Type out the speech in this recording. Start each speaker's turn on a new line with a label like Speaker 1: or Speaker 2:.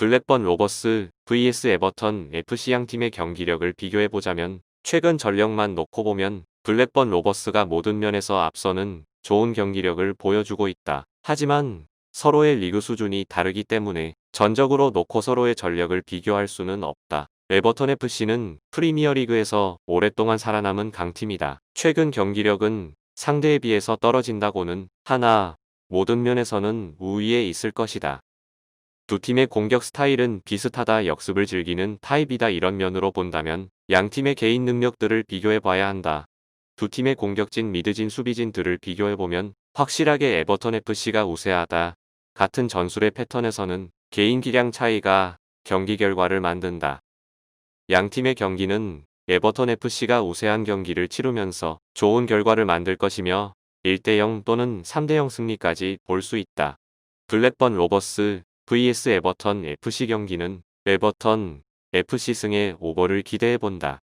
Speaker 1: 블랙번 로버스 vs 에버턴 FC 양팀의 경기력을 비교해보자면 최근 전력만 놓고 보면 블랙번 로버스가 모든 면에서 앞서는 좋은 경기력을 보여주고 있다. 하지만 서로의 리그 수준이 다르기 때문에 전적으로 놓고 서로의 전력을 비교할 수는 없다. 에버턴 FC는 프리미어리그에서 오랫동안 살아남은 강팀이다. 최근 경기력은 상대에 비해서 떨어진다고는 하나 모든 면에서는 우위에 있을 것이다. 두 팀의 공격 스타일은 비슷하다 역습을 즐기는 타입이다 이런 면으로 본다면 양 팀의 개인 능력들을 비교해 봐야 한다. 두 팀의 공격진 미드진 수비진들을 비교해보면 확실하게 에버턴 FC가 우세하다. 같은 전술의 패턴에서는 개인 기량 차이가 경기 결과를 만든다. 양 팀의 경기는 에버턴 FC가 우세한 경기를 치르면서 좋은 결과를 만들 것이며 1대0 또는 3대0 승리까지 볼 수 있다. 블랙번 로버스 vs 에버턴 FC 경기는 에버턴 FC 승의 오버를 기대해본다.